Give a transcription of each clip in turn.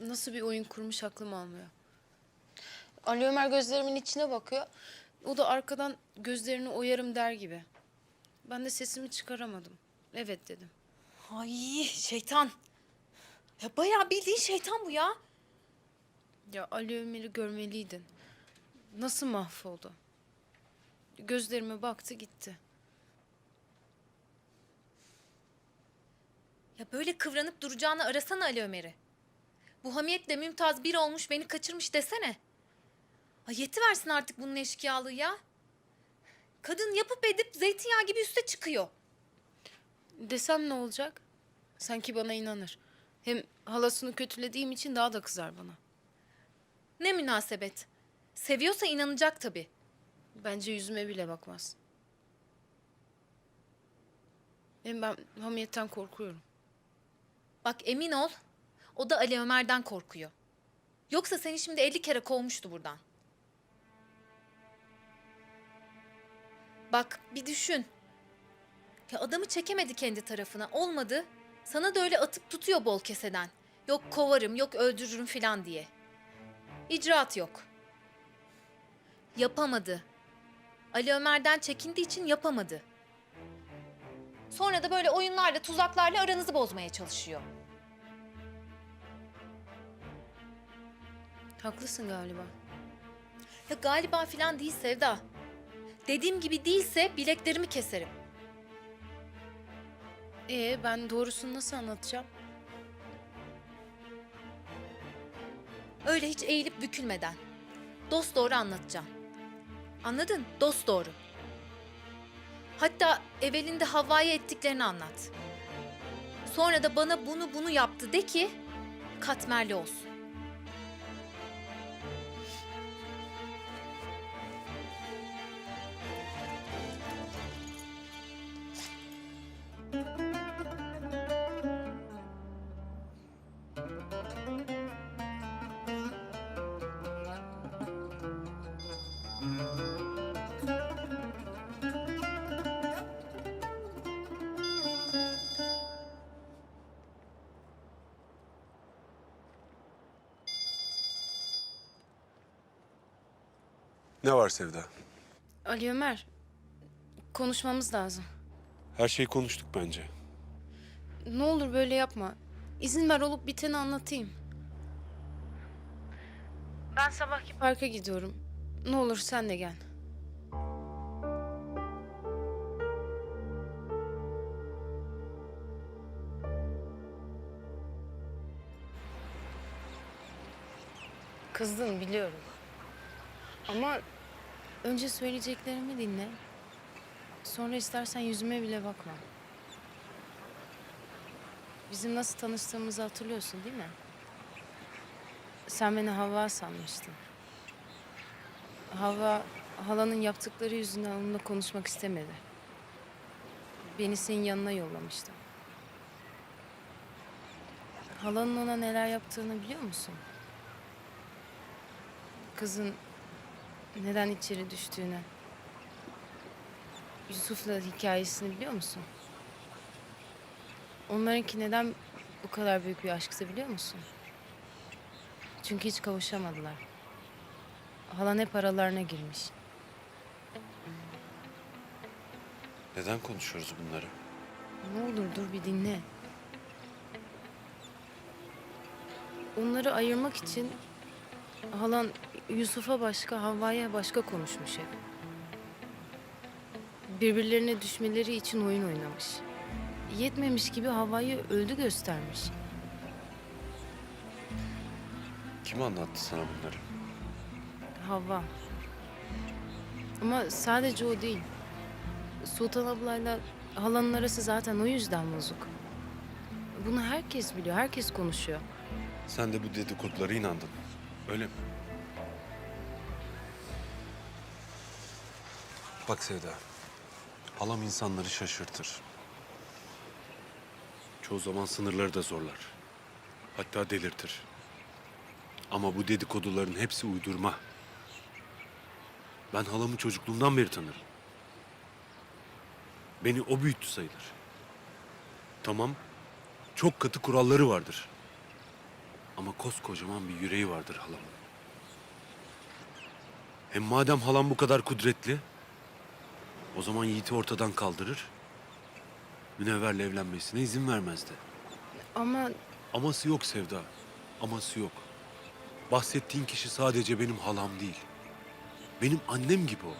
nasıl bir oyun kurmuş aklım almıyor. Ali Ömer gözlerimin içine bakıyor. O da arkadan gözlerini oyarım der gibi. Ben de sesimi çıkaramadım. Evet dedim. Ay şeytan. Ya bayağı bildiğin şeytan bu ya. Ya Ali Ömer'i görmeliydin. Nasıl mahvoldu? Gözlerime baktı gitti. Ya böyle kıvranıp duracağını arasana Ali Ömer'i. Bu hamiyetle Mümtaz bir olmuş beni kaçırmış desene. Ay yetiversin artık bunun eşkıyalığı ya. Kadın yapıp edip zeytinyağı gibi üste çıkıyor. Desem ne olacak? Sanki bana inanır. Hem halasını kötülediğim için daha da kızar bana. Ne münasebet. Seviyorsa inanacak tabii. Bence yüzüme bile bakmaz. Hem ben hamiyetten korkuyorum. Bak emin ol o da Ali Ömer'den korkuyor. Yoksa seni şimdi 50 kere kovmuştu buradan. Bak bir düşün. Ya adamı çekemedi kendi tarafına. Olmadı. Sana da öyle atıp tutuyor bol keseden. Yok kovarım, yok öldürürüm falan diye. İcraat yok. Yapamadı. Ali Ömer'den çekindiği için yapamadı. Sonra da böyle oyunlarla, tuzaklarla aranızı bozmaya çalışıyor. Haklısın galiba. Ya galiba filan değil Sevda. Dediğim gibi değilse bileklerimi keserim. Ee ben doğrusunu nasıl anlatacağım? Öyle hiç eğilip bükülmeden. Dost doğru anlatacağım. Anladın? Dost doğru. Hatta evvelinde Havva'ya ettiklerini anlat. Sonra da bana bunu bunu yaptı de ki katmerli olsun. Ne var Sevda? Ali Ömer, konuşmamız lazım. Her şeyi konuştuk bence. Ne olur böyle yapma. İzin ver olup biteni anlatayım. Ben sabahki parka gidiyorum. Ne olur sen de gel. Kızdın biliyorum. Ama önce söyleyeceklerimi dinle. Sonra istersen yüzüme bile bakma. Bizim nasıl tanıştığımızı hatırlıyorsun değil mi? Sen beni Havva sanmıştın. Havva halanın yaptıkları yüzünden onunla konuşmak istemedi. Beni senin yanına yollamıştı. Halanın ona neler yaptığını biliyor musun? Kızın neden içeri düştüğünü, Yusuf'la hikayesini biliyor musun? Onlarınki neden bu kadar büyük bir aşksa biliyor musun? Çünkü hiç kavuşamadılar. Halan hep aralarına girmiş. Neden konuşuyoruz bunları? Ne olur dur bir dinle. Onları ayırmak için halan Yusuf'a başka, Havva'ya başka konuşmuş hep. Birbirlerine düşmeleri için oyun oynamış. Yetmemiş gibi Havva'yı öldü göstermiş. Kim anlattı sana bunları? Havva. Ama sadece o değil. Sultan ablayla halanın arası zaten o yüzden bozuk. Bunu herkes biliyor, herkes konuşuyor. Sen de bu dedikodulara inandın. Öyle mi? Bak Sevda. Halam insanları şaşırtır. Çoğu zaman sınırları da zorlar. Hatta delirtir. Ama bu dedikoduların hepsi uydurma. Ben halamı çocukluğumdan beri tanırım. Beni o büyüttü sayılır. Tamam, çok katı kuralları vardır. Ama koskocaman bir yüreği vardır halamın. Hem madem halam bu kadar kudretli, o zaman Yiğit'i ortadan kaldırır, Münevver'le evlenmesine izin vermezdi. Ama Aması yok Sevda, aması yok. Bahsettiğin kişi sadece benim halam değil. Benim annem gibi o.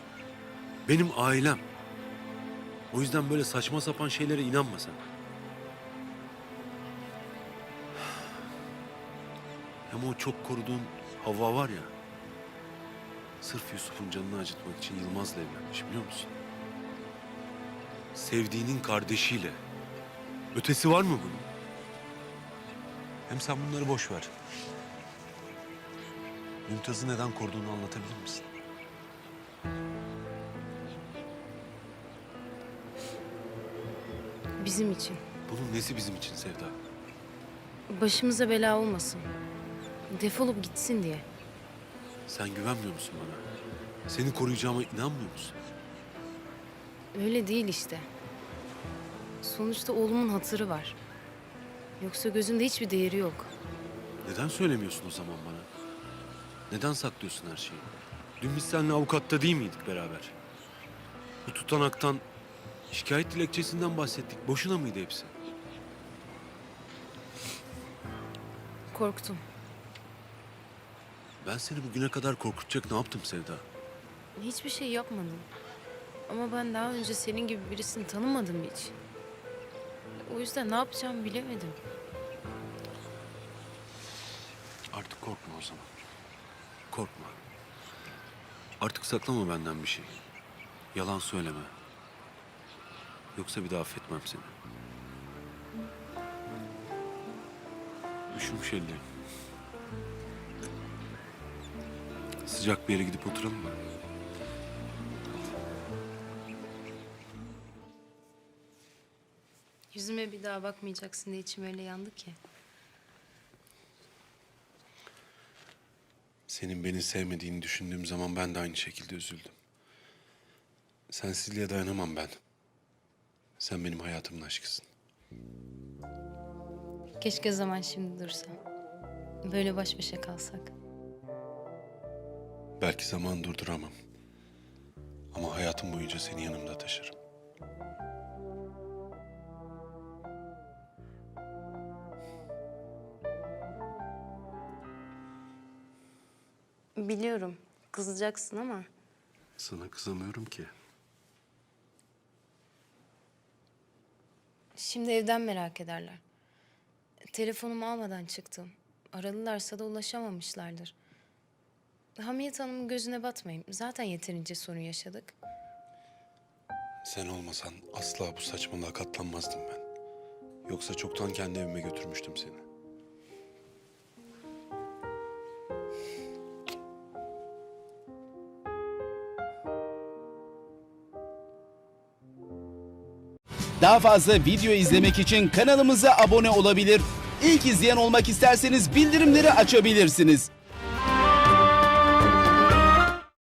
Benim ailem. O yüzden böyle saçma sapan şeylere inanma sen. Hem o çok koruduğun Havva var ya. Sırf Yusuf'un canını acıtmak için Yılmaz'la evlenmiş biliyor musun? Sevdiğinin kardeşiyle. Ötesi var mı bunun? Hem sen bunları boş ver. Mümtaz'ı neden koruduğunu anlatabilir misin? bizim için. Bunun nesi bizim için Sevda? Başımıza bela olmasın. Defolup gitsin diye. Sen güvenmiyor musun bana? Seni koruyacağıma inanmıyor musun? Öyle değil işte. Sonuçta oğlumun hatırı var. Yoksa gözümde hiçbir değeri yok. Neden söylemiyorsun o zaman bana? Neden saklıyorsun her şeyi? Dün biz seninle avukatta değil miydik beraber? Bu tutanaktan, şikayet dilekçesinden bahsettik. Boşuna mıydı hepsi? Korktum. Ben seni bugüne kadar korkutacak ne yaptım Sevda? Hiçbir şey yapmadım. Ama ben daha önce senin gibi birisini tanımadım hiç. O yüzden ne yapacağımı bilemedim. Artık korkma o zaman. Korkma. Artık saklama benden bir şey. Yalan söyleme. Yoksa bir daha affetmem seni. Üşümüş ellerim. Sıcak bir yere gidip oturalım mı? Yüzüme bir daha bakmayacaksın diye içim öyle yandı ki. Senin beni sevmediğini düşündüğüm zaman ben de aynı şekilde üzüldüm. Sensizliğe dayanamam ben. Sen benim hayatımın aşkısın. Keşke zaman şimdi dursa. Böyle baş başa kalsak. Belki zaman durduramam. Ama hayatım boyunca seni yanımda taşırım. Biliyorum. Kızacaksın ama Sana kızamıyorum ki. şimdi evden merak ederler. Telefonumu almadan çıktım. Aradılarsa da ulaşamamışlardır. Hamiyet Hanım'ın gözüne batmayayım. Zaten yeterince sorun yaşadık. Sen olmasan asla bu saçmalığa katlanmazdım ben. Yoksa çoktan kendi evime götürmüştüm seni. Daha fazla video izlemek için kanalımıza abone olabilir. İlk izleyen olmak isterseniz bildirimleri açabilirsiniz.